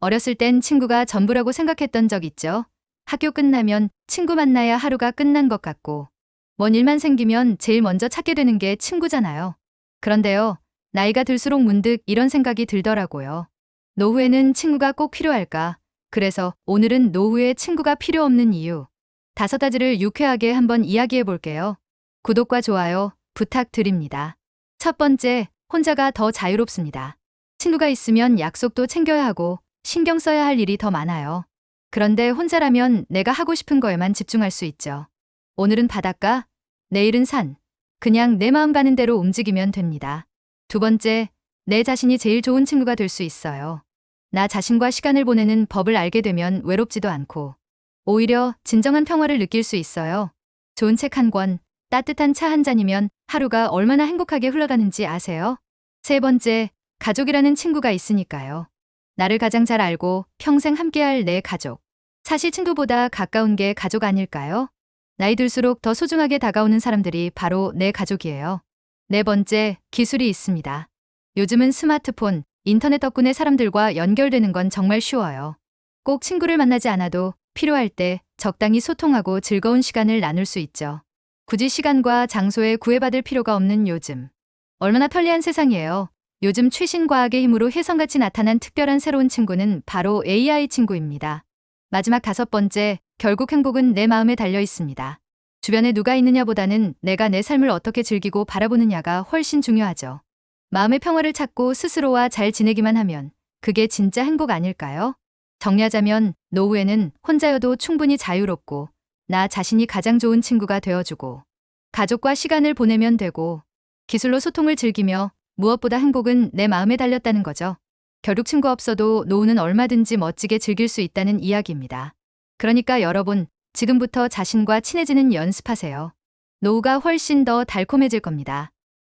어렸을 땐 친구가 전부라고 생각했던 적 있죠. 학교 끝나면 친구 만나야 하루가 끝난 것 같고, 뭔 일만 생기면 제일 먼저 찾게 되는 게 친구잖아요. 그런데요, 나이가 들수록 문득 이런 생각이 들더라고요. 노후에는 친구가 꼭 필요할까? 그래서 오늘은 노후에 친구가 필요 없는 이유. 다섯 가지를 유쾌하게 한번 이야기해 볼게요. 구독과 좋아요 부탁드립니다. 첫 번째, 혼자가 더 자유롭습니다. 친구가 있으면 약속도 챙겨야 하고 신경 써야 할 일이 더 많아요. 그런데 혼자라면 내가 하고 싶은 거에만 집중할 수 있죠. 오늘은 바닷가, 내일은 산. 그냥 내 마음 가는 대로 움직이면 됩니다. 두 번째, 내 자신이 제일 좋은 친구가 될 수 있어요. 나 자신과 시간을 보내는 법을 알게 되면 외롭지도 않고, 오히려 진정한 평화를 느낄 수 있어요. 좋은 책 한 권, 따뜻한 차 한 잔이면 하루가 얼마나 행복하게 흘러가는지 아세요? 세 번째, 가족이라는 친구가 있으니까요. 나를 가장 잘 알고 평생 함께할 내 가족. 사실 친구보다 가까운 게 가족 아닐까요? 나이 들수록 더 소중하게 다가오는 사람들이 바로 내 가족이에요. 네 번째, 기술이 있습니다. 요즘은 스마트폰, 인터넷 덕분에 사람들과 연결되는 건 정말 쉬워요. 꼭 친구를 만나지 않아도 필요할 때 적당히 소통하고 즐거운 시간을 나눌 수 있죠. 굳이 시간과 장소에 구애받을 필요가 없는 요즘. 얼마나 편리한 세상이에요. 요즘 최신 과학의 힘으로 혜성같이 나타난 특별한 새로운 친구는 바로 AI 친구입니다. 마지막 다섯 번째, 결국 행복은 내 마음에 달려 있습니다. 주변에 누가 있느냐보다는 내가 내 삶을 어떻게 즐기고 바라보느냐가 훨씬 중요하죠. 마음의 평화를 찾고 스스로와 잘 지내기만 하면 그게 진짜 행복 아닐까요? 정리하자면 노후에는 혼자여도 충분히 자유롭고 나 자신이 가장 좋은 친구가 되어주고 가족과 시간을 보내면 되고 기술로 소통을 즐기며 무엇보다 행복은 내 마음에 달렸다는 거죠. 결국 친구 없어도 노후는 얼마든지 멋지게 즐길 수 있다는 이야기입니다. 그러니까 여러분, 지금부터 자신과 친해지는 연습하세요. 노후가 훨씬 더 달콤해질 겁니다.